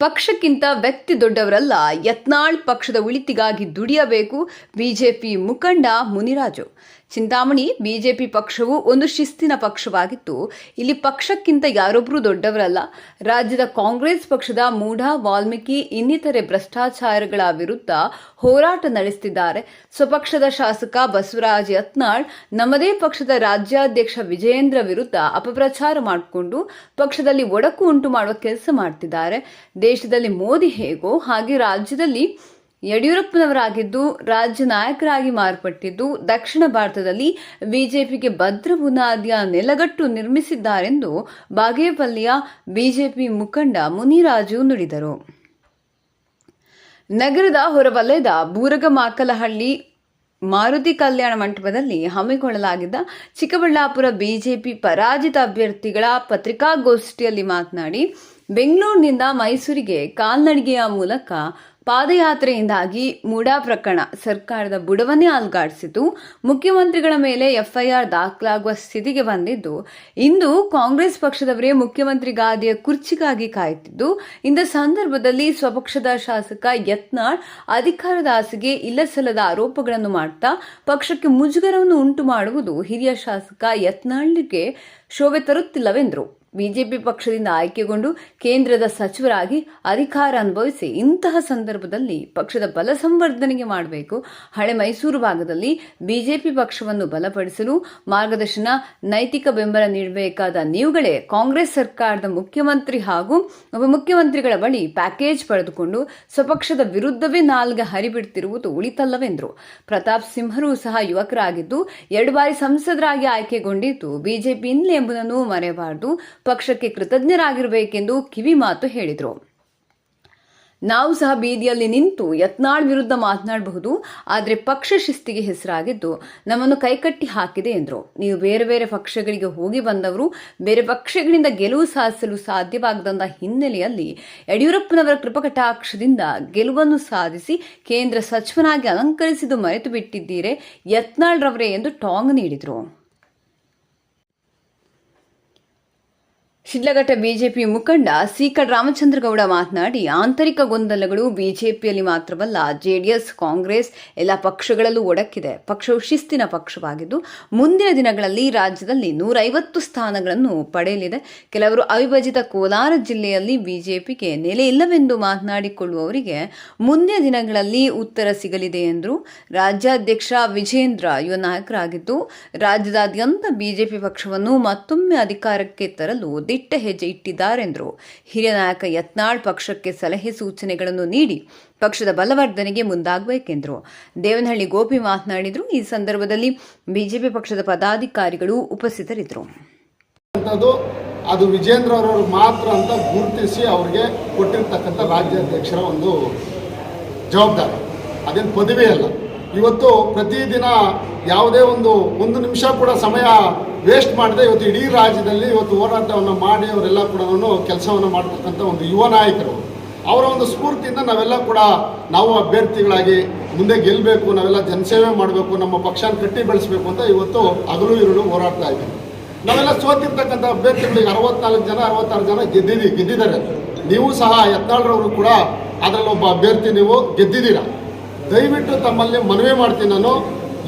ಪಕ್ಷಕ್ಕಿಂತ ವ್ಯಕ್ತಿ ದೊಡ್ಡವರಲ್ಲ ಯತ್ನಾಳ್ ಪಕ್ಷದ ಉಳಿತಿಗಾಗಿ ದುಡಿಯಬೇಕು ಬಿಜೆಪಿ ಮುಖಂಡ ಮುನಿರಾಜು. ಚಿಂತಾಮಣಿ ಬಿಜೆಪಿ ಪಕ್ಷವು ಒಂದು ಶಿಸ್ತಿನ ಪಕ್ಷವಾಗಿತ್ತು. ಇಲ್ಲಿ ಪಕ್ಷಕ್ಕಿಂತ ಯಾರೊಬ್ಬರೂ ದೊಡ್ಡವರಲ್ಲ. ರಾಜ್ಯದ ಕಾಂಗ್ರೆಸ್ ಪಕ್ಷದ ಮೂಢ, ವಾಲ್ಮೀಕಿ, ಇನ್ನಿತರೆ ಭ್ರಷ್ಟಾಚಾರಗಳ ವಿರುದ್ಧ ಹೋರಾಟ ನಡೆಸುತ್ತಿದ್ದಾರೆ ಸ್ವಪಕ್ಷದ ಶಾಸಕ ಬಸವರಾಜ್ ಯತ್ನಾಳ್, ನಮ್ಮದೇ ಪಕ್ಷದ ರಾಜ್ಯಾಧ್ಯಕ್ಷ ವಿಜಯೇಂದ್ರ ವಿರುದ್ಧ ಅಪಪ್ರಚಾರ ಮಾಡಿಕೊಂಡು ಪಕ್ಷದಲ್ಲಿ ಒಡಕು ಉಂಟು ಮಾಡುವ ಕೆಲಸ ಮಾಡ್ತಿದ್ದಾರೆ. ದೇಶದಲ್ಲಿ ಮೋದಿ ಹೇಗೋ ಹಾಗೆ ರಾಜ್ಯದಲ್ಲಿ ಯಡಿಯೂರಪ್ಪನವರಾಗಿದ್ದು ರಾಜ್ಯ ನಾಯಕರಾಗಿ ಮಾರ್ಪಟ್ಟಿದ್ದು ದಕ್ಷಿಣ ಭಾರತದಲ್ಲಿ ಬಿಜೆಪಿಗೆ ಭದ್ರ ಬುನಾದಿಯ ನೆಲಗಟ್ಟು ನಿರ್ಮಿಸಿದ್ದಾರೆಂದು ಬಾಗೇಪಲ್ಲಿಯ ಬಿಜೆಪಿ ಮುಖಂಡ ಮುನಿರಾಜು ನುಡಿದರು. ನಗರದ ಹೊರವಲಯದ ಬೂರಗಮಾಕಲಹಳ್ಳಿ ಮಾರುತಿ ಕಲ್ಯಾಣ ಮಂಟಪದಲ್ಲಿ ಹಮ್ಮಿಕೊಳ್ಳಲಾಗಿದ್ದ ಚಿಕ್ಕಬಳ್ಳಾಪುರ ಬಿಜೆಪಿ ಪರಾಜಿತ ಅಭ್ಯರ್ಥಿಗಳ ಪತ್ರಿಕಾಗೋಷ್ಠಿಯಲ್ಲಿ ಮಾತನಾಡಿ, ಬೆಂಗಳೂರಿನಿಂದ ಮೈಸೂರಿಗೆ ಕಾಲ್ನಡಿಗೆಯ ಮೂಲಕ ಪಾದಯಾತ್ರೆಯಿಂದಾಗಿ ಮೂಡಾ ಪ್ರಕರಣ ಸರ್ಕಾರದ ಬುಡವನ್ನೇ ಅಲ್ಗಾಡಿಸಿತು. ಮುಖ್ಯಮಂತ್ರಿಗಳ ಮೇಲೆ ಎಫ್ಐಆರ್ ದಾಖಲಾಗುವ ಸ್ಥಿತಿಗೆ ಬಂದಿದ್ದು, ಇಂದು ಕಾಂಗ್ರೆಸ್ ಪಕ್ಷದವರೇ ಮುಖ್ಯಮಂತ್ರಿ ಗಾದಿಯ ಕುರ್ಚಿಗಾಗಿ ಕಾಯುತ್ತಿದ್ದು, ಇಂದ ಸಂದರ್ಭದಲ್ಲಿ ಸ್ವಪಕ್ಷದ ಶಾಸಕ ಯತ್ನಾಳ್ ಅಧಿಕಾರದ ಆಸೆಗೆ ಇಲ್ಲಸಲ್ಲದ ಆರೋಪಗಳನ್ನು ಮಾಡ್ತಾ, ಪಕ್ಷಕ್ಕೆ ಮುಜುಗರವನ್ನು ಉಂಟು ಮಾಡುವುದು ಹಿರಿಯ ಶಾಸಕ ಯತ್ನಾಳ್ಗೆ ಶೋಭೆ ತರುತ್ತಿಲ್ಲವೆಂದರು. ಬಿಜೆಪಿ ಪಕ್ಷದಿಂದ ಆಯ್ಕೆಗೊಂಡು ಕೇಂದ್ರದ ಸಚಿವರಾಗಿ ಅಧಿಕಾರ ಅನುಭವಿಸಿ ಇಂತಹ ಸಂದರ್ಭದಲ್ಲಿ ಪಕ್ಷದ ಬಲ ಸಂವರ್ಧನೆಗೆ ಮಾಡಬೇಕು. ಹಳೆ ಮೈಸೂರು ಭಾಗದಲ್ಲಿ ಬಿಜೆಪಿ ಪಕ್ಷವನ್ನು ಬಲಪಡಿಸಲು ಮಾರ್ಗದರ್ಶನ, ನೈತಿಕ ಬೆಂಬಲ ನೀಡಬೇಕಾದ ನೀವುಗಳೇ ಕಾಂಗ್ರೆಸ್ ಸರ್ಕಾರದ ಮುಖ್ಯಮಂತ್ರಿ ಹಾಗೂ ಉಪಮುಖ್ಯಮಂತ್ರಿಗಳ ಬಳಿ ಪ್ಯಾಕೇಜ್ ಪಡೆದುಕೊಂಡು ಸ್ವಪಕ್ಷದ ವಿರುದ್ಧವೇ ನಾಲ್ಗೆ ಹರಿಬಿಡ್ತಿರುವುದು ಉಳಿತಲ್ಲವೆಂದರು. ಪ್ರತಾಪ್ ಸಿಂಹರು ಸಹ ಯುವಕರಾಗಿದ್ದು ಎರಡು ಬಾರಿ ಸಂಸದರಾಗಿ ಆಯ್ಕೆಗೊಂಡಿದ್ದು ಬಿಜೆಪಿಯಿಂದಲೇ ಎಂಬುದನ್ನು ಮರೆಯಬಾರದು. ಪಕ್ಷಕ್ಕೆ ಕೃತಜ್ಞರಾಗಿರಬೇಕೆಂದು ಕಿವಿ ಮಾತು ಹೇಳಿದರು. ನಾವು ಸಹ ಬೀದಿಯಲ್ಲಿ ನಿಂತು ಯತ್ನಾಳ್ ವಿರುದ್ಧ ಮಾತನಾಡಬಹುದು, ಆದರೆ ಪಕ್ಷ ಶಿಸ್ತಿಗೆ ಹೆಸರಾಗಿದ್ದು ನಮ್ಮನ್ನು ಕೈಕಟ್ಟಿ ಹಾಕಿದೆ ಎಂದರು. ನೀವು ಬೇರೆ ಬೇರೆ ಪಕ್ಷಗಳಿಗೆ ಹೋಗಿ ಬಂದವರು ಬೇರೆ ಪಕ್ಷಗಳಿಂದ ಗೆಲುವು ಸಾಧಿಸಲು ಸಾಧ್ಯವಾಗದಂತ ಹಿನ್ನೆಲೆಯಲ್ಲಿ ಯಡಿಯೂರಪ್ಪನವರ ಕೃಪಕಟಾಕ್ಷದಿಂದ ಗೆಲುವನ್ನು ಸಾಧಿಸಿ ಕೇಂದ್ರ ಸಚಿವನಾಗಿ ಅಲಂಕರಿಸಿದ್ದು ಮರೆತು ಬಿಟ್ಟಿದ್ದೀರೆ ಯತ್ನಾಳ್ರವರೇ ಎಂದು ಟಾಂಗ್ ನೀಡಿದರು. ಶಿಡ್ಲಘಟ್ಟ ಬಿಜೆಪಿ ಮುಖಂಡ ಸಿಕಡ್ ರಾಮಚಂದ್ರಗೌಡ ಮಾತನಾಡಿ, ಆಂತರಿಕ ಗೊಂದಲಗಳು ಬಿಜೆಪಿಯಲ್ಲಿ ಮಾತ್ರವಲ್ಲ, ಜೆಡಿಎಸ್ ಕಾಂಗ್ರೆಸ್ ಎಲ್ಲ ಪಕ್ಷಗಳಲ್ಲೂ ಒಡಕಿದೆ ಪಕ್ಷವು ಶಿಸ್ತಿನ ಪಕ್ಷವಾಗಿದ್ದು, ಮುಂದಿನ ದಿನಗಳಲ್ಲಿ ರಾಜ್ಯದಲ್ಲಿ ನೂರೈವತ್ತು ಸ್ಥಾನಗಳನ್ನು ಪಡೆಯಲಿದೆ. ಕೆಲವರು ಅವಿಭಜಿತ ಕೋಲಾರ ಜಿಲ್ಲೆಯಲ್ಲಿ ಬಿಜೆಪಿಗೆ ನೆಲೆ ಇಲ್ಲವೆಂದು ಮಾತನಾಡಿಕೊಳ್ಳುವವರಿಗೆ ಮುಂದಿನ ದಿನಗಳಲ್ಲಿ ಉತ್ತರ ಸಿಗಲಿದೆ ಎಂದರು. ರಾಜ್ಯಾಧ್ಯಕ್ಷ ವಿಜೇಂದ್ರ ಯುವ ನಾಯಕರಾಗಿದ್ದು, ರಾಜ್ಯದಾದ್ಯಂತ ಬಿಜೆಪಿ ಪಕ್ಷವನ್ನು ಮತ್ತೊಮ್ಮೆ ಅಧಿಕಾರಕ್ಕೆ ತರಲು ದಿಟ್ಟ ಹೆಜ್ಜೆ ಇಟ್ಟಿದ್ದಾರೆಂದರು. ಹಿರಿಯ ನಾಯಕ ಯತ್ನಾಳ್ ಪಕ್ಷಕ್ಕೆ ಸಲಹೆ ಸೂಚನೆಗಳನ್ನು ನೀಡಿ ಪಕ್ಷದ ಬಲವರ್ಧನೆಗೆ ಮುಂದಾಗಬೇಕೆಂದರು. ದೇವನಹಳ್ಳಿ ಗೋಪಿ ಮಾತನಾಡಿದರು. ಈ ಸಂದರ್ಭದಲ್ಲಿ ಬಿಜೆಪಿ ಪಕ್ಷದ ಪದಾಧಿಕಾರಿಗಳು ಉಪಸ್ಥಿತರಿದ್ದರು. ಅದು ವಿಜೇಂದ್ರ ಅವರು ಮಾತ್ರ ಅಂತ ಗುರುತಿಸಿ ಅವ್ರಿಗೆ ಕೊಟ್ಟಿರ್ತಕ್ಕಂಥ ರಾಜ್ಯಾಧ್ಯಕ್ಷರ ಒಂದು ಜವಾಬ್ದಾರಿ. ಅದೇನು ಪದವಿ ಅಲ್ಲ. ಇವತ್ತು ಪ್ರತಿದಿನ ಯಾವುದೇ ಒಂದು ಒಂದು ನಿಮಿಷ ಕೂಡ ಸಮಯ ವೇಸ್ಟ್ ಮಾಡದೆ ಇವತ್ತು ಇಡೀ ರಾಜ್ಯದಲ್ಲಿ ಇವತ್ತು ಹೋರಾಟವನ್ನು ಮಾಡಿ ಅವರೆಲ್ಲ ಕೂಡ ಕೆಲಸವನ್ನು ಮಾಡ್ತಕ್ಕಂಥ ಒಂದು ಯುವ ನಾಯಕರು. ಅವರ ಒಂದು ಸ್ಫೂರ್ತಿಯಿಂದ ನಾವೆಲ್ಲ ಕೂಡ ನಾವು ಅಭ್ಯರ್ಥಿಗಳಾಗಿ ಮುಂದೆ ಗೆಲ್ಲಬೇಕು ನಾವೆಲ್ಲ ಜನಸೇವೆ ಮಾಡಬೇಕು, ನಮ್ಮ ಪಕ್ಷನ ಕಟ್ಟಿ ಬೆಳೆಸಬೇಕು ಅಂತ ಇವತ್ತು ಹಗಲು ಇರುಳು ಹೋರಾಡ್ತಾ ಇದ್ದೀವಿ. ನಾವೆಲ್ಲ ಸೋತಿರ್ತಕ್ಕಂಥ ಅಭ್ಯರ್ಥಿಗಳಿಗೆ ಅರವತ್ನಾಲ್ಕು ಜನ, ಅರವತ್ತಾರು ಜನ ಗೆದ್ದಿದ್ದೀವಿ ಗೆದ್ದಿದ್ದಾರೆ. ನೀವು ಸಹ ಯತ್ನಾಳ್ರವರು ಕೂಡ ಅದರಲ್ಲಿ ಒಬ್ಬ ಅಭ್ಯರ್ಥಿ ನೀವು ಗೆದ್ದಿದ್ದೀರಾ? ದಯವಿಟ್ಟು ತಮ್ಮಲ್ಲಿ ಮನವಿ ಮಾಡ್ತೀನಿ ನಾನು.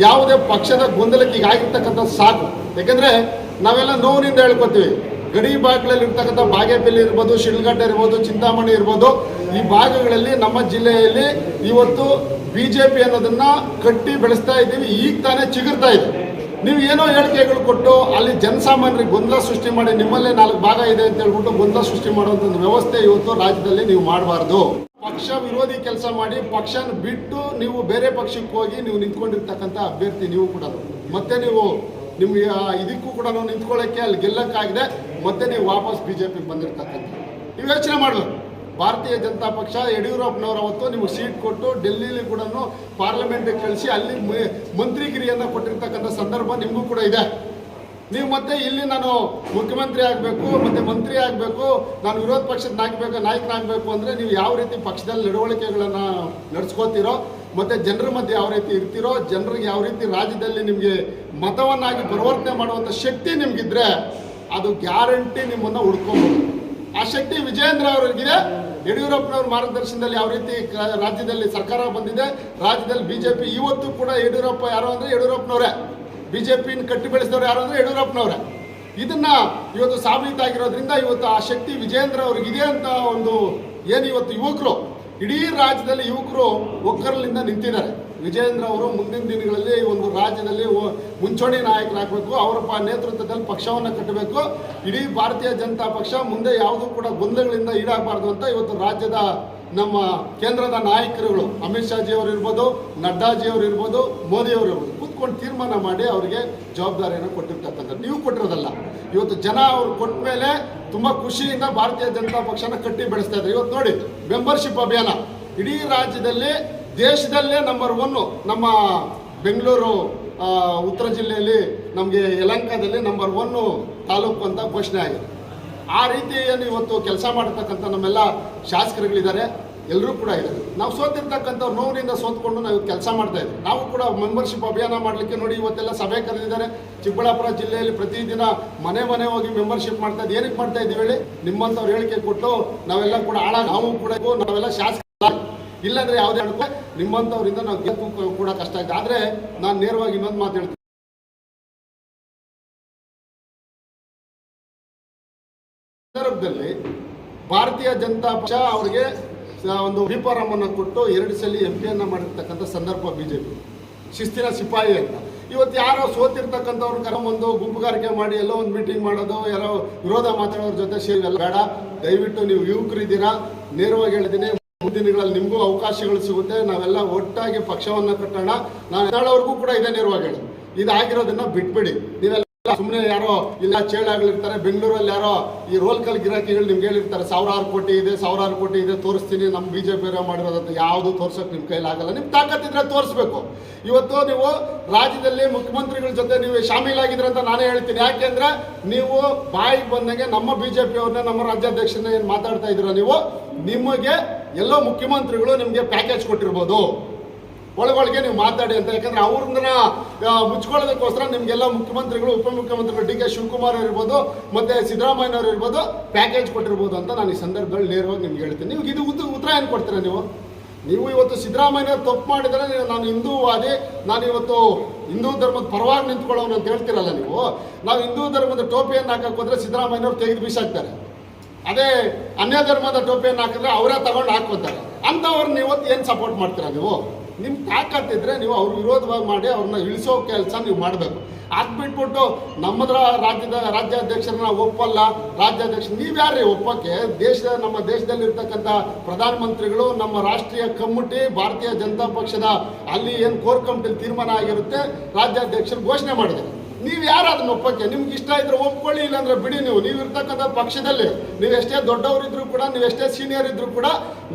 ಯಾವುದೇ ಪಕ್ಷದ ಗೊಂದಲಕ್ಕೆ ಈಗ ಆಗಿರ್ತಕ್ಕಂಥ ಸಾಕು. ಯಾಕೆಂದರೆ ನಾವೆಲ್ಲ ನೋವಿನಿಂದ ಹೇಳ್ಕೊತೀವಿ. ಗಡಿ ಭಾಗಗಳಲ್ಲಿ ಇರ್ತಕ್ಕಂಥ ಬಾಗೇಪಲ್ಲಿ ಇರ್ಬೋದು, ಶಿಡ್ಲಘಟ್ಟ ಇರ್ಬೋದು, ಚಿಂತಾಮಣಿ ಇರ್ಬೋದು, ಈ ಭಾಗಗಳಲ್ಲಿ ನಮ್ಮ ಜಿಲ್ಲೆಯಲ್ಲಿ ಇವತ್ತು ಬಿ ಜೆ ಪಿ ಅನ್ನೋದನ್ನ ಕಟ್ಟಿ ಬೆಳೆಸ್ತಾ ಇದ್ದೀವಿ. ಈಗ ತಾನೇ ಚಿಗುರ್ತಾ ಇದೆ. ನೀವು ಏನೋ ಹೇಳಿಕೆಗಳು ಕೊಟ್ಟು ಅಲ್ಲಿ ಜನಸಾಮಾನ್ಯರಿಗೆ ಗೊಂದಲ ಸೃಷ್ಟಿ ಮಾಡಿ ನಿಮ್ಮಲ್ಲೇ ನಾಲ್ಕು ಭಾಗ ಇದೆ ಅಂತ ಹೇಳ್ಬಿಟ್ಟು ಗೊಂದಲ ಸೃಷ್ಟಿ ಮಾಡುವಂಥ ವ್ಯವಸ್ಥೆ ಇವತ್ತು ರಾಜ್ಯದಲ್ಲಿ ನೀವು ಮಾಡಬಾರ್ದು. ಪಕ್ಷ ವಿರೋಧಿ ಕೆಲಸ ಮಾಡಿ ಪಕ್ಷನ ಬಿಟ್ಟು ನೀವು ಬೇರೆ ಪಕ್ಷಕ್ಕೆ ಹೋಗಿ ನೀವು ನಿಂತ್ಕೊಂಡಿರ್ತಕ್ಕಂಥ ಅಭ್ಯರ್ಥಿ ನೀವು ಕೂಡ. ಮತ್ತೆ ನೀವು ನಿಮಗೆ ಇದಕ್ಕೂ ಕೂಡ ನಿಂತ್ಕೊಳ್ಳೋಕ್ಕೆ ಅಲ್ಲಿ ಗೆಲ್ಲಕ್ಕಾಗಿದೆ. ಮತ್ತೆ ನೀವು ವಾಪಸ್ ಬಿ ಜೆ ಪಿಗೆ ಬಂದಿರ್ತಕ್ಕಂಥ. ನೀವು ಯೋಚನೆ ಮಾಡಬೇಕು. ಭಾರತೀಯ ಜನತಾ ಪಕ್ಷ ಯಡಿಯೂರಪ್ಪನವ್ರ ಅವತ್ತು ನಿಮಗೆ ಸೀಟ್ ಕೊಟ್ಟು ಡೆಲ್ಲಿಲಿ ಕೂಡ ಪಾರ್ಲಿಮೆಂಟ್ಗೆ ಕಳಿಸಿ ಅಲ್ಲಿ ಮಂತ್ರಿಗಿರಿಯನ್ನು ಕೊಟ್ಟಿರ್ತಕ್ಕಂಥ ಸಂದರ್ಭ ನಿಮಗೂ ಕೂಡ ಇದೆ. ನೀವು ಮತ್ತೆ ಇಲ್ಲಿ ನಾನು ಮುಖ್ಯಮಂತ್ರಿ ಆಗಬೇಕು, ಮತ್ತೆ ಮಂತ್ರಿ ಆಗಬೇಕು, ನಾನು ವಿರೋಧ ಪಕ್ಷದ ನಾಯಕಬೇಕು ನಾಯಕನಾಗಬೇಕು ಅಂದರೆ ನೀವು ಯಾವ ರೀತಿ ಪಕ್ಷದಲ್ಲಿ ನಡವಳಿಕೆಗಳನ್ನು ನಡೆಸ್ಕೋತಿರೋ, ಮತ್ತೆ ಜನರ ಮಧ್ಯೆ ಯಾವ ರೀತಿ ಇರ್ತೀರೋ, ಜನರಿಗೆ ಯಾವ ರೀತಿ ರಾಜ್ಯದಲ್ಲಿ ನಿಮಗೆ ಮತವನ್ನಾಗಿ ಪರಿವರ್ತನೆ ಮಾಡುವಂಥ ಶಕ್ತಿ ನಿಮಗಿದ್ರೆ ಅದು ಗ್ಯಾರಂಟಿ ನಿಮ್ಮನ್ನು ಹುಡ್ಕೋಬಹುದು ಆ ಶಕ್ತಿ ವಿಜಯೇಂದ್ರ ಅವರಿಗಿದೆ ಯಡಿಯೂರಪ್ಪನವ್ರ ಮಾರ್ಗದರ್ಶನದಲ್ಲಿ ಯಾವ ರೀತಿ ರಾಜ್ಯದಲ್ಲಿ ಸರ್ಕಾರ ಬಂದಿದೆ, ರಾಜ್ಯದಲ್ಲಿ ಬಿಜೆಪಿ ಇವತ್ತು ಕೂಡ ಯಡಿಯೂರಪ್ಪ ಯಾರು ಅಂದ್ರೆ ಯಡಿಯೂರಪ್ಪನವರೇ. ಬಿಜೆಪಿನ ಕಟ್ಟಿ ಬೆಳೆಸಿದವರು ಯಾರು ಅಂದ್ರೆ ಯಡಿಯೂರಪ್ಪನವ್ರೆ. ಇದನ್ನ ಇವತ್ತು ಸಾಬೀತಾಗಿರೋದ್ರಿಂದ ಇವತ್ತು ಆ ಶಕ್ತಿ ವಿಜೇಂದ್ರ ಅವ್ರಿಗಿದೆ ಅಂತ ಒಂದು ಏನು ಇವತ್ತು ಯುವಕರು, ಇಡೀ ರಾಜ್ಯದಲ್ಲಿ ಯುವಕರು ಒಕ್ಕರಲಿಂದ ನಿಂತಿದ್ದಾರೆ. ವಿಜೇಂದ್ರ ಅವರು ಮುಂದಿನ ದಿನಗಳಲ್ಲಿ ಒಂದು ರಾಜ್ಯದಲ್ಲಿ ಮುಂಚೂಣಿ ನಾಯಕರಾಗಬೇಕು, ಅವರ ನೇತೃತ್ವದಲ್ಲಿ ಪಕ್ಷವನ್ನು ಕಟ್ಟಬೇಕು. ಇಡೀ ಭಾರತೀಯ ಜನತಾ ಪಕ್ಷ ಮುಂದೆ ಯಾವುದೂ ಕೂಡ ಗೊಂದಲಗಳಿಂದ ಈಡಾಗಬಾರ್ದು ಅಂತ ಇವತ್ತು ರಾಜ್ಯದ ನಮ್ಮ ಕೇಂದ್ರದ ನಾಯಕರುಗಳು, ಅಮಿತ್ ಶಾಜಿ ಅವರು ಇರ್ಬೋದು ನಡ್ಡಾಜಿ ಅವರು ಇರ್ಬೋದು, ಮೋದಿ ಅವರು ಇರ್ಬೋದು. ಕೂತ್ಕೊಂಡು ತೀರ್ಮಾನ ಮಾಡಿ ಅವರಿಗೆ ಜವಾಬ್ದಾರಿಯನ್ನು ಕೊಟ್ಟಿರ್ತಕ್ಕಂಥ ನೀವು ಕೊಟ್ಟಿರೋದಲ್ಲ. ಇವತ್ತು ಜನ ಅವ್ರು ಕೊಟ್ಟ ಮೇಲೆ ತುಂಬ ಖುಷಿಯಿಂದ ಭಾರತೀಯ ಜನತಾ ಪಕ್ಷನ ಕಟ್ಟಿ ಬೆಳೆಸ್ತಾ ಇದ್ದಾರೆ. ಇವತ್ತು ನೋಡಿ ಮೆಂಬರ್ಶಿಪ್ ಅಭಿಯಾನ. ಇಡೀ ರಾಜ್ಯದಲ್ಲಿ, ದೇಶದಲ್ಲೇ ನಂಬರ್ ಒನ್ನು ನಮ್ಮ ಬೆಂಗಳೂರು ಉತ್ತರ ಜಿಲ್ಲೆಯಲ್ಲಿ ನಮಗೆ ಯಲಂಕದಲ್ಲಿ ನಂಬರ್ ಒನ್ನು ತಾಲೂಕು ಅಂತ ಘೋಷಣೆ ಆಗಿದೆ. ಆ ರೀತಿ ಏನು ಇವತ್ತು ಕೆಲಸ ಮಾಡತಕ್ಕಂಥ ನಮ್ಮೆಲ್ಲ ಶಾಸಕರುಗಳಿದ್ದಾರೆ. ಎಲ್ಲರೂ ಕೂಡ ಇದೆ ನಾವು ಸೋತಿರ್ತಕ್ಕಂಥ ನೋವಿನಿಂದ ಸೋತ್ಕೊಂಡು ನಾವು ಕೆಲಸ ಮಾಡ್ತಾ ಇದ್ದೀವಿ ನಾವು ಕೂಡ ಮೆಂಬರ್ಶಿಪ್ ಅಭಿಯಾನ ಮಾಡಲಿಕ್ಕೆ ನೋಡಿ ಇವತ್ತೆಲ್ಲ ಸಭೆ ಕರೆದಿದ್ದಾರೆ. ಚಿಕ್ಕಬಳ್ಳಾಪುರ ಜಿಲ್ಲೆಯಲ್ಲಿ ಪ್ರತಿದಿನ ಮನೆ ಮನೆ ಹೋಗಿ ಮೆಂಬರ್ಶಿಪ್ ಮಾಡ್ತಾ ಇದ್ದೀವಿ ಏನಕ್ಕೆ ಮಾಡ್ತಾ ಇದ್ದೀವಿ ಹೇಳಿ? ನಿಮ್ಮಂಥವ್ರು ಹೇಳಿಕೆ ಕೊಟ್ಟು ನಾವೆಲ್ಲ ಕೂಡ ಆಳ ನಾವು ಕೂಡ ನಾವೆಲ್ಲ ಶಾಸಕ ಇಲ್ಲಾಂದ್ರೆ ಯಾವುದೇ ಅನುಕೂಲ ನಿಮ್ಮಂಥವ್ರಿಂದ ನಾವು ಗೆದ್ದು ಕೂಡ ಕಷ್ಟ ಆಯ್ತು. ಆದರೆ ನಾನು ನೇರವಾಗಿ ಇನ್ನೊಂದು ಮಾತು ಹೇಳ್ತೀನಿ. ಸಂದರ್ಭದಲ್ಲಿ ಭಾರತೀಯ ಜನತಾ ಪಕ್ಷ ಅವರಿಗೆ ಒಂದು ಅನ್ನು ಕೊಟ್ಟು ಎರಡು ಸಲ ಎಂ ಪಿಯನ್ನು ಮಾಡಿರ್ತಕ್ಕಂಥ ಸಂದರ್ಭ ಬಿಜೆಪಿ. ಶಿಸ್ತಿನ ಸಿಪಾಯಿ ಅಂತ. ಇವತ್ತು ಯಾರೋ ಸೋತಿರ್ತಕ್ಕಂಥವ್ರು ಕರ್ಕೊಂಬಂದು ಗುಂಪುಗಾರಿಕೆ ಮಾಡಿ ಎಲ್ಲೋ ಒಂದು ಮೀಟಿಂಗ್ ಮಾಡೋದು, ಯಾರೋ ವಿರೋಧ ಮಾತಾಡೋರ ಜೊತೆ ಸೇರಿ ಎಲ್ಲ ಬೇಡ. ದಯವಿಟ್ಟು ನೀವು ಯುವಕರಿದ್ದೀರಾ ನೇರವಾಗಿ ಹೇಳಿದ್ದೀನಿ ಮುಂದಿನ ದಿನಗಳಲ್ಲಿ ನಿಮಗೂ ಅವಕಾಶಗಳು ಸಿಗುತ್ತೆ, ನಾವೆಲ್ಲ ಒಟ್ಟಾಗಿ ಪಕ್ಷವನ್ನು ಕಟ್ಟೋಣ. ನಾನು ನಾಳೆವರೆಗೂ ಕೂಡ ಇದೇ ನೇರವಾಗಿ ಹೇಳೋದು. ಇದಾಗಿರೋದನ್ನ ಬಿಟ್ಬಿಡಿ. ನೀವೆಲ್ಲ ಸುಮ್ಮನೆ ಯಾರೋ ಇಲ್ಲ ಚೇಳಾಗಳಿರ್ತಾರೆ ಬೆಂಗಳೂರಲ್ಲಿ ಯಾರೋ ಈ ರೋಲ್ ಕಲ್ ಗಿರಾಕಿಗಳು ನಿಮ್ಗೆ ಹೇಳಿರ್ತಾರೆ, ಸಾವಿರಾರು ಕೋಟಿ ಇದೆ, ಸಾವಿರಾರು ಕೋಟಿ ಇದೆ, ತೋರಿಸ್ತೀನಿ ನಮ್ಮ ಬಿ ಜೆ ಪಿ ಮಾಡಿರೋದಂತ ಯಾವುದು ತೋರ್ಸೋಕೆ ನಿಮ್ಮ ಕೈಲಾಗಲ್ಲ ನಿಮ್ಮ ತಾಕತ್ತಿದ್ರೆ ತೋರಿಸ್ಬೇಕು. ಇವತ್ತು ನೀವು ರಾಜ್ಯದಲ್ಲಿ ಮುಖ್ಯಮಂತ್ರಿಗಳ ಜೊತೆ ನೀವು ಶಾಮೀಲಾಗಿದ್ರೆ ಅಂತ ನಾನೇ ಹೇಳ್ತೀನಿ. ಯಾಕೆಂದ್ರೆ ನೀವು ಬಾಯಿಗೆ ಬಂದಂಗೆ ನಮ್ಮ ಬಿ ಜೆ ಅವ್ರನ್ನ, ನಮ್ಮ ರಾಜ್ಯಾಧ್ಯಕ್ಷನ ಏನು ಮಾತಾಡ್ತಾ ಇದ್ದೀರಾ ನೀವು? ನಿಮಗೆ ಎಲ್ಲೋ ಮುಖ್ಯಮಂತ್ರಿಗಳು ನಿಮಗೆ ಪ್ಯಾಕೇಜ್ ಕೊಟ್ಟಿರ್ಬೋದು. ಒಳಗೊಳಗೆ ನೀವು ಮಾತಾಡಿ ಅಂತ. ಯಾಕಂದ್ರೆ ಅವ್ರನ್ನ ಮುಚ್ಕೊಳ್ಳೋದಕ್ಕೋಸ್ಕರ ನಿಮ್ಗೆಲ್ಲ ಮುಖ್ಯಮಂತ್ರಿಗಳು, ಉಪಮುಖ್ಯಮಂತ್ರಿಗಳು ಡಿ ಕೆ ಶಿವಕುಮಾರ್ ಇರ್ಬೋದು ಮತ್ತೆ ಸಿದ್ದರಾಮಯ್ಯನವರು ಇರ್ಬೋದು ಪ್ಯಾಕೇಜ್ ಕೊಟ್ಟಿರ್ಬೋದು ಅಂತ ನಾನು ಈ ಸಂದರ್ಭದಲ್ಲಿ ನೇರವಾಗಿ ನಿಮ್ಗೆ ಹೇಳ್ತೀನಿ. ನಿಮ್ಗೆ ಇದು ಉತ್ತರ ಉತ್ತರ ಏನು ಕೊಡ್ತೀರಾ ನೀವು? ನೀವು ಇವತ್ತು ಸಿದ್ದರಾಮಯ್ಯ ತಪ್ಪು ಮಾಡಿದರೆ ನಾನು ಹಿಂದೂವಾದಿ, ನಾನು ಇವತ್ತು ಹಿಂದೂ ಧರ್ಮದ ಪರವಾಗಿ ನಿಂತ್ಕೊಳ್ಳೋನು ಅಂತ ಹೇಳ್ತೀರಲ್ಲ ನೀವು? ನಾವು ಹಿಂದೂ ಧರ್ಮದ ಟೋಪಿಯನ್ನು ಹಾಕಕ್ಕೆ ಹೋದ್ರೆ ಸಿದ್ದರಾಮಯ್ಯನವ್ರು ತೆಗೆದು ಬೀಸಾಕ್ತಾರೆ. ಅದೇ ಅನ್ಯ ಧರ್ಮದ ಟೋಪಿಯನ್ನು ಹಾಕಿದ್ರೆ ಅವರೇ ತಗೊಂಡು ಹಾಕೋತಾರೆ ಅಂಥವ್ರನ್ನ ಇವತ್ತು ಏನು ಸಪೋರ್ಟ್ ಮಾಡ್ತೀರಾ ನೀವು? ನಿಮ್ಮ ತಾಕತ್ತಿದ್ರೆ ನೀವು ಅವ್ರ ವಿರೋಧವಾಗಿ ಮಾಡಿ ಅವ್ರನ್ನ ಇಳಿಸೋ ಕೆಲಸ ನೀವು ಮಾಡಬೇಕು. ಅದು ಬಿಟ್ಬಿಟ್ಟು ನಮ್ಮದ್ರ ರಾಜ್ಯದ ರಾಜ್ಯಾಧ್ಯಕ್ಷರನ್ನ ಒಪ್ಪಲ್ಲ, ರಾಜ್ಯಾಧ್ಯಕ್ಷ ನೀವ್ಯಾರೀ ಒಪ್ಪಕ್ಕೆ? ದೇಶದ ನಮ್ಮ ದೇಶದಲ್ಲಿ ಇರ್ತಕ್ಕಂಥ ಪ್ರಧಾನಮಂತ್ರಿಗಳು, ನಮ್ಮ ರಾಷ್ಟ್ರೀಯ ಕಮಿಟಿ ಭಾರತೀಯ ಜನತಾ ಪಕ್ಷದ ಅಲ್ಲಿ ಏನು ಕೋರ್ ಕಮಿಟಿಲಿ ತೀರ್ಮಾನ ಆಗಿರುತ್ತೆ, ರಾಜ್ಯಾಧ್ಯಕ್ಷರು ಘೋಷಣೆ ಮಾಡಿದೆ ನೀವು ಯಾರು ಅದನ್ನ ಒಪ್ಪಕ್ಕೆ? ನಿಮ್ಗೆ ಇಷ್ಟ ಇದ್ರೆ ಒಪ್ಕೊಳ್ಳಿ, ಇಲ್ಲಾಂದ್ರೆ ಬಿಡಿ ನೀವು. ನೀವು ಇರ್ತಕ್ಕಂಥ ಪಕ್ಷದಲ್ಲಿ. ನೀವು ಎಷ್ಟೇ ದೊಡ್ಡವರಿದ್ರು ಕೂಡ, ನೀವು ಎಷ್ಟೇ ಸೀನಿಯರ್ ಇದ್ರು ಕೂಡ,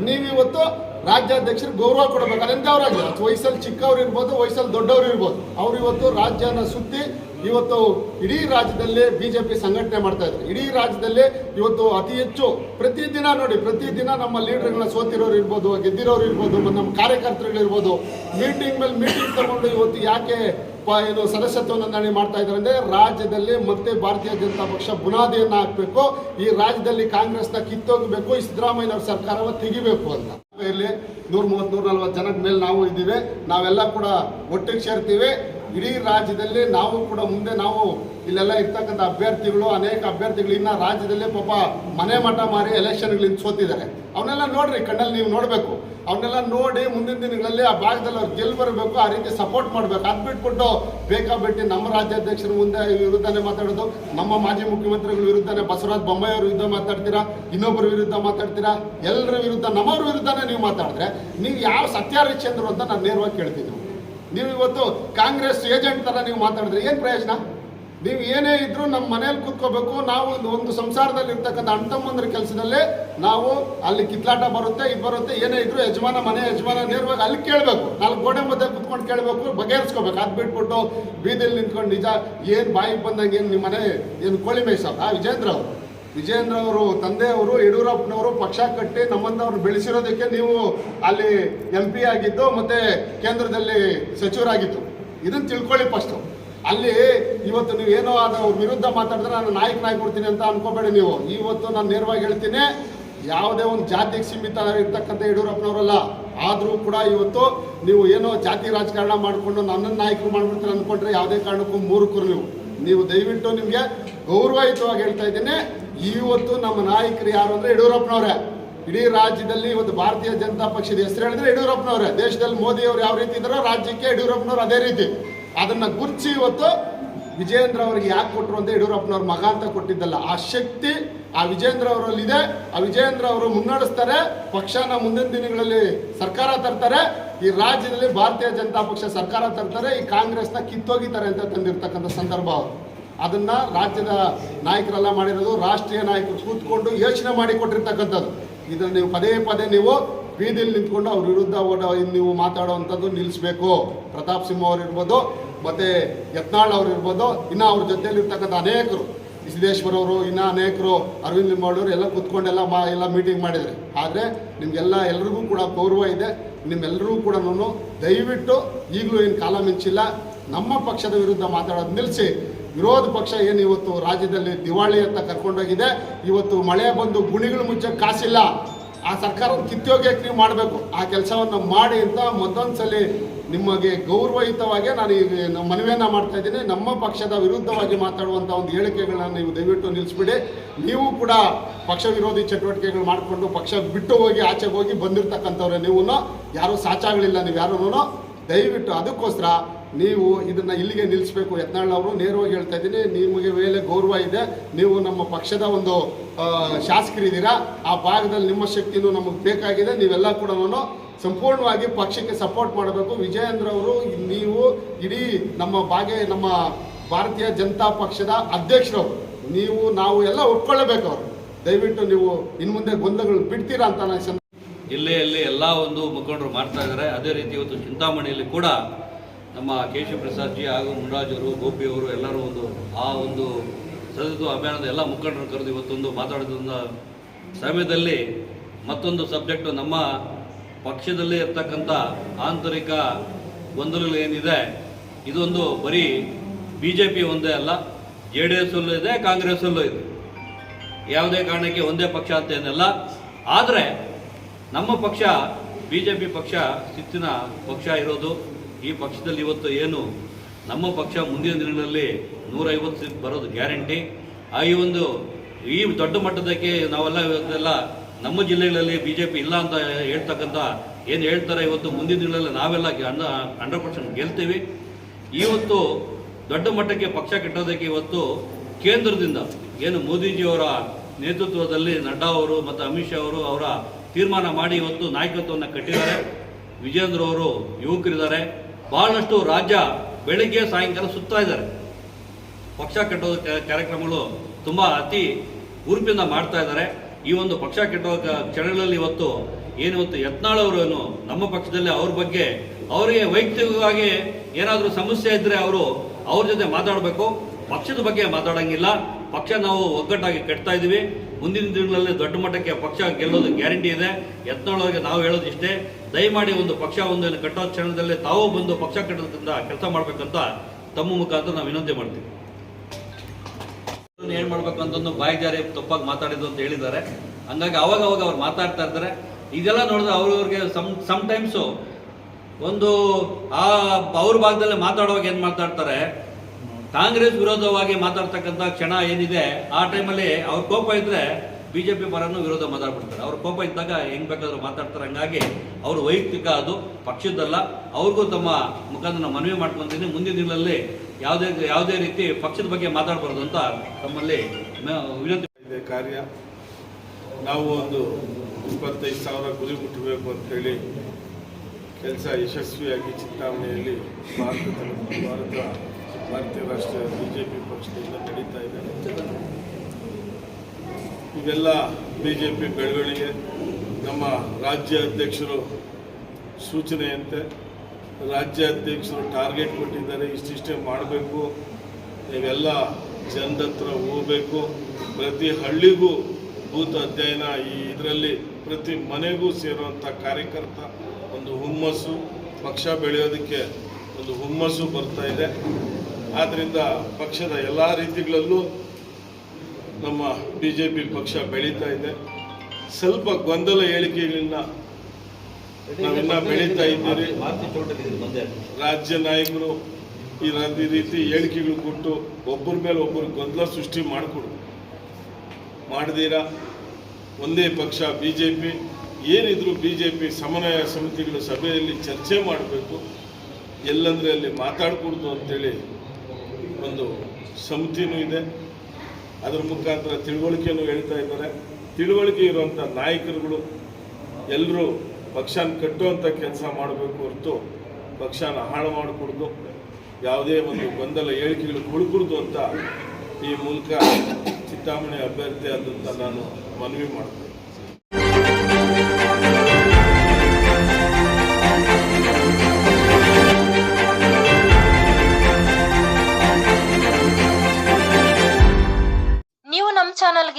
ನೀವು ಇವತ್ತು ರಾಜ್ಯಾಧ್ಯಕ್ಷರು ಗೌರವ ಕೊಡಬೇಕು. ಅದೆಂಥವ್ರಾಗಲಿ ವಯಸ್ಸಲ್ಲಿ ಚಿಕ್ಕವ್ರು ಇರ್ಬೋದು, ವಯಸ್ಸಲ್ಲಿ ದೊಡ್ಡವ್ರು ಇರ್ಬೋದು. ಅವ್ರು ಇವತ್ತು ರಾಜ್ಯನ ಸುತ್ತಿ ಇವತ್ತು ಇಡೀ ರಾಜ್ಯದಲ್ಲಿ ಬಿಜೆಪಿ ಸಂಘಟನೆ ಮಾಡ್ತಾ ಇದ್ದಾರೆ ಇಡೀ ರಾಜ್ಯದಲ್ಲೇ ಇವತ್ತು ಅತಿ ಹೆಚ್ಚು ಪ್ರತಿದಿನ ನೋಡಿ, ಪ್ರತಿದಿನ ನಮ್ಮ ಲೀಡರ್ಗಳನ್ನ ಸೋತಿರೋರು ಇರ್ಬೋದು, ಗೆದ್ದಿರೋರು ಇರ್ಬೋದು, ನಮ್ಮ ಕಾರ್ಯಕರ್ತರುಗಳಿರ್ಬೋದು ಮೀಟಿಂಗ್ ಮೇಲೆ ಮೀಟಿಂಗ್ ತಗೊಂಡು ಇವತ್ತು ಯಾಕೆ ಪ- ಏನು ಸದಸ್ಯತ್ವ ನೋಂದಣಿ ಮಾಡ್ತಾ ಇದ್ದಾರೆ ಅಂದರೆ ರಾಜ್ಯದಲ್ಲಿ ಮತ್ತೆ ಭಾರತೀಯ ಜನತಾ ಪಕ್ಷ ಬುನಾದಿಯನ್ನು ಹಾಕಬೇಕು, ಈ ರಾಜ್ಯದಲ್ಲಿ ಕಾಂಗ್ರೆಸ್ನ ಕಿತ್ತೋಗಬೇಕು, ಈ ಸಿದ್ದರಾಮಯ್ಯನವ್ರ ಸರ್ಕಾರವ ತೆಗಿಬೇಕು ಅಂತ. ಇಲ್ಲಿ ನೂರ ಮೂವತ್ತ್ ನೂರ ನಲ್ವತ್ತು ಜನದ ಮೇಲೆ ನಾವು ಇದ್ದೀವಿ. ನಾವೆಲ್ಲ ಕೂಡ ಒಟ್ಟಿಗೆ ಸೇರ್ತೀವಿ. ಇಡೀ ರಾಜ್ಯದಲ್ಲಿ ನಾವು ಕೂಡ ಮುಂದೆ ನಾವು ಇಲ್ಲೆಲ್ಲ ಇರ್ತಕ್ಕಂಥ ಅಭ್ಯರ್ಥಿಗಳು, ಅನೇಕ ಅಭ್ಯರ್ಥಿಗಳು ಇನ್ನ ರಾಜ್ಯದಲ್ಲೇ ಪಾಪ ಮನೆ ಮಠ ಮಾರಿ ಎಲೆಕ್ಷನ್ಗಳಿಂದ ಸೋತಿದ್ದಾರೆ. ಅವನ್ನೆಲ್ಲ ನೋಡ್ರಿ, ಕಣ್ಣಲ್ಲಿ ನೀವು ನೋಡಬೇಕು. ಅವನ್ನೆಲ್ಲ ನೋಡಿ ಮುಂದಿನ ದಿನಗಳಲ್ಲಿ ಆ ಭಾಗದಲ್ಲಿ ಅವ್ರು ಗೆಲ್ ಬರಬೇಕು, ಆ ರೀತಿ ಸಪೋರ್ಟ್ ಮಾಡಬೇಕು. ಅದು ಬಿಟ್ಬಿಟ್ಟು ಬೇಕಾಬಿಟ್ಟು ನಮ್ಮ ರಾಜ್ಯಾಧ್ಯಕ್ಷರ ಮುಂದೆ ವಿರುದ್ಧನೇ ಮಾತಾಡೋದು, ನಮ್ಮ ಮಾಜಿ ಮುಖ್ಯಮಂತ್ರಿಗಳ ವಿರುದ್ಧನೇ, ಬಸವರಾಜ್ ಬೊಮ್ಮಾಯಿ ಅವ್ರ ವಿರುದ್ಧ ಮಾತಾಡ್ತೀರಾ ಇನ್ನೊಬ್ಬರ ವಿರುದ್ಧ ಮಾತಾಡ್ತೀರಾ ಎಲ್ಲರ ವಿರುದ್ಧ, ನಮ್ಮವ್ರ ವಿರುದ್ಧನೇ ನೀವು ಮಾತಾಡಿದ್ರೆ, ನೀವು ಯಾವ ಸತ್ಯಹರಿಶ್ಚಂದ್ರು ಅಂತ ನಾನು ನೇರವಾಗಿ ಕೇಳ್ತೀನಿ ನೀವು ಇವತ್ತು ಕಾಂಗ್ರೆಸ್ ಏಜೆಂಟ್ ಥರ ನೀವು ಮಾತಾಡಿದ್ರೆ ಏನು ಪ್ರಯೋಜನ? ನೀವು ಏನೇ ಇದ್ರೂ ನಮ್ಮ ಮನೇಲಿ ಕೂತ್ಕೋಬೇಕು. ನಾವು ಒಂದು ಸಂಸಾರದಲ್ಲಿ ಇರ್ತಕ್ಕಂಥ ಅಣ್ಣ ತಮ್ಮಂದ್ರ ಕೆಲಸದಲ್ಲಿ ನಾವು ಅಲ್ಲಿ ಕಿತ್ಲಾಟ ಬರುತ್ತೆ, ಇದು ಬರುತ್ತೆ, ಏನೇ ಇದ್ರು ಯಜಮಾನ ಮನೆ, ಯಜಮಾನ ನೇರವಾಗಿ ಅಲ್ಲಿ ಕೇಳಬೇಕು. ನಾಲ್ಕು ಗೋಡೆ ಮಧ್ಯೆ ಕುತ್ಕೊಂಡು ಕೇಳಬೇಕು, ಬಗೆಹರಿಸ್ಕೋಬೇಕು. ಅದು ಬಿಟ್ಬಿಟ್ಟು ಬೀದಿಲಿ ನಿಂತ್ಕೊಂಡು ನಿಜ ಏನು ಬಾಯಿಗೆ ಬಂದಂಗೆ ಏನು ನಿಮ್ಮ ಮನೆ, ಏನು ಕೋಳಿ ಮೇಯ್ಸೋದು? ಆ ವಿಜೇಂದ್ರ ಅವರು. ವಿಜೇಂದ್ರ ಅವರು ತಂದೆಯವರು, ಯಡಿಯೂರಪ್ಪನವರು ಪಕ್ಷ ಕಟ್ಟಿ ನಮ್ಮಂಥವ್ರು ಬೆಳೆಸಿರೋದಕ್ಕೆ ನೀವು ಅಲ್ಲಿ ಎಂ ಪಿ ಆಗಿದ್ದು ಮತ್ತೆ ಕೇಂದ್ರದಲ್ಲಿ ಸಚಿವರಾಗಿತ್ತು ಇದನ್ನು ತಿಳ್ಕೊಳ್ಳಿ ಫಸ್ಟು ಅಲ್ಲಿ ಇವತ್ತು ನೀವು ಏನೋ ಅದು ಅವ್ರ ವಿರುದ್ಧ ಮಾತಾಡಿದ್ರೆ ನಾನು ನಾಯಕ ಕೊಡ್ತೀನಿ ಅಂತ ಅನ್ಕೋಬೇಡಿ ನೀವು. ಇವತ್ತು ನಾನು ನೇರವಾಗಿ ಹೇಳ್ತೀನಿ, ಯಾವುದೇ ಒಂದು ಜಾತಿಗೆ ಸೀಮಿತ ಇರ್ತಕ್ಕಂಥ ಯಡಿಯೂರಪ್ಪನವರಲ್ಲ, ಆದರೂ ಕೂಡ ಇವತ್ತು ನೀವು ಏನೋ ಜಾತಿ ರಾಜಕಾರಣ ಮಾಡಿಕೊಂಡು ನನ್ನನ್ನು ನಾಯಕರು ಮಾಡ್ಬಿಡ್ತೀನಿ ಅಂದ್ಕೊಂಡ್ರೆ ಯಾವುದೇ ಕಾರಣಕ್ಕೂ ಮೂರ್ಖರು ನೀವು. ನೀವು ದಯವಿಟ್ಟು ನಿಮಗೆ ಗೌರವಯುತವಾಗಿ ಹೇಳ್ತಾ ಇದ್ದೀನಿ ಇವತ್ತು ನಮ್ಮ ನಾಯಕರು ಯಾರು ಅಂದರೆ ಯಡಿಯೂರಪ್ಪನವರೇ. ಇಡೀ ರಾಜ್ಯದಲ್ಲಿ ಇವತ್ತು ಭಾರತೀಯ ಜನತಾ ಪಕ್ಷದ ಹೆಸರು ಹೇಳಿದ್ರೆ ಯಡಿಯೂರಪ್ಪನವರೇ. ದೇಶದಲ್ಲಿ ಮೋದಿ ಅವರು ಯಾವ ರೀತಿ ಇದ್ದಾರೋ ರಾಜ್ಯಕ್ಕೆ ಯಡಿಯೂರಪ್ಪನವ್ರು ಅದೇ ರೀತಿ. ಅದನ್ನ ಗುರ್ಚಿ ಇವತ್ತು ವಿಜೇಂದ್ರ ಅವರಿಗೆ ಯಾಕೆ ಕೊಟ್ಟರು ಅಂತ ಯಡಿಯೂರಪ್ಪನವ್ರ ಮಗ ಅಂತ ಕೊಟ್ಟಿದ್ದಲ್ಲ. ಆ ಶಕ್ತಿ ಆ ವಿಜೇಂದ್ರ ಅವರಲ್ಲಿದೆ. ಆ ವಿಜೇಂದ್ರ ಅವರು ಮುನ್ನಡೆಸ್ತಾರೆ. ಪಕ್ಷನ ಮುಂದಿನ ದಿನಗಳಲ್ಲಿ ಸರ್ಕಾರ ತರ್ತಾರೆ. ಈ ರಾಜ್ಯದಲ್ಲಿ ಭಾರತೀಯ ಜನತಾ ಪಕ್ಷ ಸರ್ಕಾರ ತರ್ತಾರೆ. ಈ ಕಾಂಗ್ರೆಸ್ನ ಕಿತ್ತೋಗಿತಾರೆ ಅಂತ ತಂದಿರ್ತಕ್ಕಂಥ ಸಂದರ್ಭ. ಅವರು ಅದನ್ನ ರಾಜ್ಯದ ನಾಯಕರೆಲ್ಲ ಮಾಡಿರೋದು ರಾಷ್ಟ್ರೀಯ ನಾಯಕರು ಕೂತ್ಕೊಂಡು ಯೋಚನೆ ಮಾಡಿ ಕೊಟ್ಟಿರ್ತಕ್ಕಂಥದ್ದು. ಇದನ್ನ ನೀವು ಪದೇ ಪದೇ ನೀವು ಬೀದಿಯಲ್ಲಿ ನಿಂತ್ಕೊಂಡು ಅವ್ರ ವಿರುದ್ಧ ಓಡ, ನೀವು ಮಾತಾಡುವಂಥದ್ದು ನಿಲ್ಲಿಸಬೇಕು. ಪ್ರತಾಪ್ ಸಿಂಹ ಅವ್ರು ಇರ್ಬೋದು, ಮತ್ತೆ ಯತ್ನಾಳ್ ಅವ್ರು ಇರ್ಬೋದು, ಇನ್ನು ಅವ್ರ ಜೊತೆಲಿ ಇರ್ತಕ್ಕಂಥ ಅನೇಕರು ಅವರು, ಇನ್ನು ಅನೇಕರು, ಅರವಿಂದ್ ಲಿಂಬಾಳವರು ಎಲ್ಲ ಕೂತ್ಕೊಂಡೆಲ್ಲ ಮಾ, ಎಲ್ಲ ಮೀಟಿಂಗ್ ಮಾಡಿದ್ರು. ಆದರೆ ನಿಮಗೆಲ್ಲ ಎಲ್ರಿಗೂ ಕೂಡ ಗೌರವ ಇದೆ. ನಿಮ್ಮೆಲ್ಲರೂ ಕೂಡ ದಯವಿಟ್ಟು ಈಗಲೂ ಏನು ಕಾಲ ಮಿಂಚಿಲ್ಲ. ನಮ್ಮ ಪಕ್ಷದ ವಿರುದ್ಧ ಮಾತಾಡೋದು ನಿಲ್ಲಿಸಿ ವಿರೋಧ ಪಕ್ಷ ಏನು ಇವತ್ತು ರಾಜ್ಯದಲ್ಲಿ ದಿವಾಳಿ ಅಂತ ಕರ್ಕೊಂಡೋಗಿದೆ. ಇವತ್ತು ಮಳೆ ಬಂದು ಗುಣಿಗಳು ಮುಚ್ಚಕ್ಕೆ ಕಾಸಿಲ್ಲ. ಆ ಸರ್ಕಾರ ಕಿತ್ತೋಗ್ಯಕ್ಕೆ ನೀವು ಮಾಡಬೇಕು. ಆ ಕೆಲಸವನ್ನು ಮಾಡಿ ಅಂತ ಮತ್ತೊಂದ್ಸಲಿ ನಿಮಗೆ ಗೌರವಯುತವಾಗಿ ನಾನು ಈಗ ನಮ್ಮ ಮನವಿಯನ್ನು ಮಾಡ್ತಾ ಇದ್ದೀನಿ. ನಮ್ಮ ಪಕ್ಷದ ವಿರುದ್ಧವಾಗಿ ಮಾತಾಡುವಂಥ ಒಂದು ಹೇಳಿಕೆಗಳನ್ನು ನೀವು ದಯವಿಟ್ಟು ನಿಲ್ಲಿಸ್ಬಿಡಿ. ನೀವು ಕೂಡ ಪಕ್ಷ ವಿರೋಧಿ ಚಟುವಟಿಕೆಗಳು ಮಾಡಿಕೊಂಡು ಪಕ್ಷ ಬಿಟ್ಟು ಹೋಗಿ, ಆಚೆಗೆ ಹೋಗಿ ಬಂದಿರತಕ್ಕಂಥವ್ರೆ ನೀವು ಯಾರೂ ಸಾಚಾಗಲಿಲ್ಲ ನೀವು ಯಾರೂ ದಯವಿಟ್ಟು ಅದಕ್ಕೋಸ್ಕರ ನೀವು ಇದನ್ನ ಇಲ್ಲಿಗೆ ನಿಲ್ಲಿಸಬೇಕು. ಯತ್ನಾಳ್ ಅವರು ನೇರವಾಗಿ ಹೇಳ್ತಾ ಇದ್ದೀನಿ, ನಿಮಗೆ ಮೇಲೆ ಗೌರವ ಇದೆ. ನೀವು ನಮ್ಮ ಪಕ್ಷದ ಒಂದು ಶಾಸಕರಿದ್ದೀರಾ, ಆ ಭಾಗದಲ್ಲಿ ನಿಮ್ಮ ಶಕ್ತಿನೂ ನಮಗೆ ಬೇಕಾಗಿದೆ. ನೀವೆಲ್ಲ ಕೂಡ ನಾನು ಸಂಪೂರ್ಣವಾಗಿ ಪಕ್ಷಕ್ಕೆ ಸಪೋರ್ಟ್ ಮಾಡಬೇಕು. ವಿಜಯೇಂದ್ರ ಅವರು, ನೀವು ಇಡೀ ನಮ್ಮ ಭಾಗ್ಯ ನಮ್ಮ ಭಾರತೀಯ ಜನತಾ ಪಕ್ಷದ ಅಧ್ಯಕ್ಷರು. ನೀವು, ನಾವು ಎಲ್ಲ ಒಪ್ಕೊಳ್ಳಬೇಕು ಅವರು. ದಯವಿಟ್ಟು ನೀವು ಇನ್ನು ಮುಂದೆ ಗೊಂದಲಗಳು ಬಿಡ್ತೀರಾ ಅಂತ ನಾನು ಜಿಲ್ಲೆಯಲ್ಲಿ ಎಲ್ಲ ಒಂದು ಮುಖಂಡರು ಮಾಡ್ತಾ ಇದ್ದಾರೆ ಅದೇ ರೀತಿ ಇವತ್ತು ಚಿಂತಾಮಣಿಯಲ್ಲಿ ಕೂಡ ನಮ್ಮ ಕೇಶವ ಪ್ರಸಾದ್ ಜಿ ಹಾಗೂ ಮುಂಡಾಜರು ಗೋಪಿಯವರು ಎಲ್ಲರೂ ಒಂದು, ಆ ಒಂದು ಸದಸ್ಯ ಅಭಿಯಾನದ ಎಲ್ಲ ಮುಖಂಡರು ಕರೆದು ಇವತ್ತೊಂದು ಮಾತಾಡಿದ ಸಮಯದಲ್ಲಿ ಮತ್ತೊಂದು ಸಬ್ಜೆಕ್ಟು ನಮ್ಮ ಪಕ್ಷದಲ್ಲಿ ಇರ್ತಕ್ಕಂಥ ಆಂತರಿಕ ಗೊಂದಲಗಳು ಏನಿದೆ, ಇದೊಂದು ಬರೀ ಬಿ ಜೆ ಪಿ ಒಂದೇ ಅಲ್ಲ, ಜೆ ಡಿ ಎಸ್ಸಲ್ಲೂ ಇದೆ, ಕಾಂಗ್ರೆಸ್ಸಲ್ಲೂ ಇದೆ. ಯಾವುದೇ ಕಾರಣಕ್ಕೆ ಒಂದೇ ಪಕ್ಷ ಅಂತ ಏನಲ್ಲ. ಆದರೆ ನಮ್ಮ ಪಕ್ಷ ಬಿ ಜೆ ಪಿ ಪಕ್ಷ ಸಿತ್ತಿನ ಪಕ್ಷ ಇರೋದು. ಈ ಪಕ್ಷದಲ್ಲಿ ಇವತ್ತು ಏನು? ನಮ್ಮ ಪಕ್ಷ ಮುಂದಿನ ದಿನಗಳಲ್ಲಿ ನೂರೈವತ್ತು ಸೀಟ್ ಬರೋದು ಗ್ಯಾರಂಟಿ. ಆ ಈ ಒಂದು ಈ ದೊಡ್ಡ ಮಟ್ಟದಕ್ಕೆ ನಾವೆಲ್ಲ ಇವತ್ತೆಲ್ಲ ನಮ್ಮ ಜಿಲ್ಲೆಗಳಲ್ಲಿ ಬಿ ಜೆ ಪಿ ಇಲ್ಲ ಅಂತ ಹೇಳ್ತಕ್ಕಂಥ ಏನು ಹೇಳ್ತಾರೆ ಇವತ್ತು ಮುಂದಿನ ದಿನಗಳಲ್ಲಿ ನಾವೆಲ್ಲ ಹಂಡ್ರೆಡ್ ಪರ್ಸೆಂಟ್ ಗೆಲ್ತೀವಿ. ಇವತ್ತು ದೊಡ್ಡ ಮಟ್ಟಕ್ಕೆ ಪಕ್ಷ ಕಟ್ಟೋದಕ್ಕೆ ಇವತ್ತು ಕೇಂದ್ರದಿಂದ ಏನು ಮೋದಿಜಿಯವರ ನೇತೃತ್ವದಲ್ಲಿ ನಡ್ಡಾ ಅವರು ಮತ್ತು ಅಮಿತ್ ಶಾ ಅವರು ಅವರ ತೀರ್ಮಾನ ಮಾಡಿ ಇವತ್ತು ನಾಯಕತ್ವವನ್ನು ಕಟ್ಟಿದ್ದಾರೆ. ವಿಜೇಂದ್ರ ಅವರು ಯುವಕರಿದ್ದಾರೆ. ಬಹಳಷ್ಟು ರಾಜ್ಯ ಬೆಳಗ್ಗೆ ಸಾಯಂಕಾಲ ಸುತ್ತಾ ಇದ್ದಾರೆ. ಪಕ್ಷ ಕಟ್ಟೋದ ಕ- ಕಾರ್ಯಕ್ರಮಗಳು ತುಂಬ ಅತಿ ಹುರುಪಿಂದ ಮಾಡ್ತಾ ಇದ್ದಾರೆ. ಈ ಒಂದು ಪಕ್ಷ ಕಟ್ಟೋ ಕ್ಷಣಗಳಲ್ಲಿ ಇವತ್ತು ಏನು ಇವತ್ತು ಯತ್ನಾಳ್ ಅವರೇನು ನಮ್ಮ ಪಕ್ಷದಲ್ಲಿ ಅವ್ರ ಬಗ್ಗೆ ಅವರಿಗೆ ವೈಯಕ್ತಿಕವಾಗಿ ಏನಾದರೂ ಸಮಸ್ಯೆ ಇದ್ದರೆ ಅವರು ಅವ್ರ ಜೊತೆ ಮಾತಾಡಬೇಕು. ಪಕ್ಷದ ಬಗ್ಗೆ ಮಾತಾಡೋಂಗಿಲ್ಲ. ಪಕ್ಷ ನಾವು ಒಗ್ಗಟ್ಟಾಗಿ ಕಟ್ತಾ ಇದ್ದೀವಿ. ಮುಂದಿನ ದಿನಗಳಲ್ಲಿ ದೊಡ್ಡ ಮಟ್ಟಕ್ಕೆ ಪಕ್ಷ ಗೆಲ್ಲೋದು ಗ್ಯಾರಂಟಿ ಇದೆ. ಯತ್ನಾಳ್ ಅವರಿಗೆ ನಾವು ಹೇಳೋದು ಇಷ್ಟೇ ದಯಮಾಡಿ ಒಂದು ಪಕ್ಷ ಒಂದು ಕಟ್ಟೋ ಕ್ಷಣದಲ್ಲೇ ತಾವು ಬಂದು ಪಕ್ಷ ಕಟ್ಟೋದ್ರಿಂದ ಕೆಲಸ ಮಾಡಬೇಕಂತ ತಮ್ಮ ಮುಖಾಂತರ ನಾವು ವಿನಂತಿ ಮಾಡ್ತೀವಿ. ಏನ್ ಮಾಡ್ಬೇಕು ಅಂತಂದು ಜಾರಿ ತಪ್ಪಾಗಿ ಮಾತಾಡಿದ್ದು ಅಂತ ಹೇಳಿದ್ದಾರೆ. ಹಂಗಾಗಿ ಅವಾಗ ಅವಾಗ ಅವ್ರು ಮಾತಾಡ್ತಾ ಇರ್ತಾರೆ. ಇದೆಲ್ಲ ನೋಡಿದ್ರೆ ಅವ್ರವ್ರಿಗೆ ಸಮ್ ಸಮ್ ಟೈಮ್ಸು ಒಂದು ಆ ಅವ್ರ ಭಾಗದಲ್ಲಿ ಮಾತಾಡುವಾಗ ಏನ್ ಮಾತಾಡ್ತಾರೆ? ಕಾಂಗ್ರೆಸ್ ವಿರೋಧವಾಗಿ ಮಾತಾಡ್ತಕ್ಕಂಥ ಕ್ಷಣ ಏನಿದೆ, ಆ ಟೈಮಲ್ಲಿ ಅವ್ರ ಕೋಪ ಇದ್ರೆ ಬಿಜೆಪಿ ಬರೋನು ವಿರೋಧ ಮಾತಾಡ್ಬಿಡ್ತಾರೆ. ಅವ್ರ ಕೋಪ ಇದ್ದಾಗ ಹೆಂಗ್ ಬೇಕಾದ್ರೂ ಮಾತಾಡ್ತಾರೆ. ಹಂಗಾಗಿ ಅವ್ರ ವೈಯಕ್ತಿಕ ಅದು, ಪಕ್ಷದ್ದಲ್ಲ. ಅವ್ರಿಗೂ ತಮ್ಮ ಮುಖಾಂತರ ಮನವಿ ಮಾಡ್ಕೊಂತೀನಿ. ಮುಂದಿನ ದಿನಗಳಲ್ಲಿ ಯಾವುದೇ ಯಾವುದೇ ರೀತಿ ಪಕ್ಷದ ಬಗ್ಗೆ ಮಾತಾಡಬಾರ್ದು ಅಂತ ತಮ್ಮಲ್ಲಿ ವಿನಂತಿ ಕಾರ್ಯ. ನಾವು ಒಂದು ಇಪ್ಪತ್ತೈದು ಸಾವಿರ ಗುರಿ ಮುಟ್ಟಬೇಕು ಅಂತೇಳಿ ಕೆಲಸ ಯಶಸ್ವಿಯಾಗಿ ಚಿಂತಾಮಣೆಯಲ್ಲಿ ಭಾರತ ಭಾರತ, ಭಾರತೀಯ ರಾಷ್ಟ್ರೀಯ ಬಿ ಜೆ ಪಿ ಪಕ್ಷದಿಂದ ನಡೀತಾ ಇದೆ. ಇವೆಲ್ಲ ಬಿ ಜೆ ಪಿ ಬೆಳವಣಿಗೆ, ನಮ್ಮ ರಾಜ್ಯ ಅಧ್ಯಕ್ಷರು ಸೂಚನೆಯಂತೆ, ರಾಜ್ಯ ಅಧ್ಯಕ್ಷರು ಟಾರ್ಗೆಟ್ ಕೊಟ್ಟಿದ್ದಾರೆ, ಇಷ್ಟಿಷ್ಟೇ ಮಾಡಬೇಕು. ಇವೆಲ್ಲ ಜನರತ್ರ ಹೋಗ್ಬೇಕು. ಪ್ರತಿ ಹಳ್ಳಿಗೂ ಭೂತ ಅಧ್ಯಯನ ಈ ಇದರಲ್ಲಿ, ಪ್ರತಿ ಮನೆಗೂ ಸೇರುವಂಥ ಕಾರ್ಯಕರ್ತ ಒಂದು ಹುಮ್ಮಸ್ಸು, ಪಕ್ಷ ಬೆಳೆಯೋದಕ್ಕೆ ಒಂದು ಹುಮ್ಮಸ್ಸು ಬರ್ತಾ ಇದೆ. ಆದ್ದರಿಂದ ಪಕ್ಷದ ಎಲ್ಲ ರೀತಿಗಳಲ್ಲೂ ನಮ್ಮ ಬಿ ಜೆ ಪಿ ಪಕ್ಷ ಬೆಳೀತಾ ಇದೆ. ಸ್ವಲ್ಪ ಗೊಂದಲ ಹೇಳಿಕೆಗಳನ್ನ ನಾವಿನ್ನ ಬೆಳೀತಾ ಇದ್ದೀರಿ. ರಾಜ್ಯ ನಾಯಕರು ಈ ರೀತಿ ಹೇಳಿಕೆಗಳು ಕೊಟ್ಟು ಒಬ್ಬರ ಮೇಲೆ ಒಬ್ಬರು ಗೊಂದಲ ಸೃಷ್ಟಿ ಮಾಡಿಕೊಡು. ಮಾಡಿದೀರಾ? ಒಂದೇ ಪಕ್ಷ ಬಿ ಜೆ ಪಿ ಏನಿದ್ರು ಬಿ ಜೆ ಪಿ ಸಮನ್ವಯ ಸಮಿತಿಗಳ ಸಭೆಯಲ್ಲಿ ಚರ್ಚೆ ಮಾಡಬೇಕು. ಎಲ್ಲಂದ್ರೆ ಅಲ್ಲಿ ಮಾತಾಡಕೂಡ್ದು ಅಂತೇಳಿ ಒಂದು ಸಮಿತಿನೂ ಇದೆ. ಅದರ ಮುಖಾಂತರ ತಿಳುವಳಿಕೆಯನ್ನು ಹೇಳ್ತಾ ಇದ್ದಾರೆ. ತಿಳುವಳಿಕೆ ಇರುವಂಥ ನಾಯಕರುಗಳು ಎಲ್ಲರೂ ಪಕ್ಷನ ಕಟ್ಟುವಂಥ ಕೆಲಸ ಮಾಡಬೇಕು ಹೊರತು ಪಕ್ಷನ ಹಾಳು ಮಾಡಿಕೊಡ್ದು, ಯಾವುದೇ ಒಂದು ಗೊಂದಲ ಹೇಳಿಕೆಗಳು ಕೊಡ್ಕೂಡ್ದು ಅಂತ ಈ ಮೂಲಕ ಚಿಂತಾಮಣಿ ಅಭ್ಯರ್ಥಿ ಆದಂತ ನಾನು ಮನವಿ ಮಾಡ್ತೇನೆ.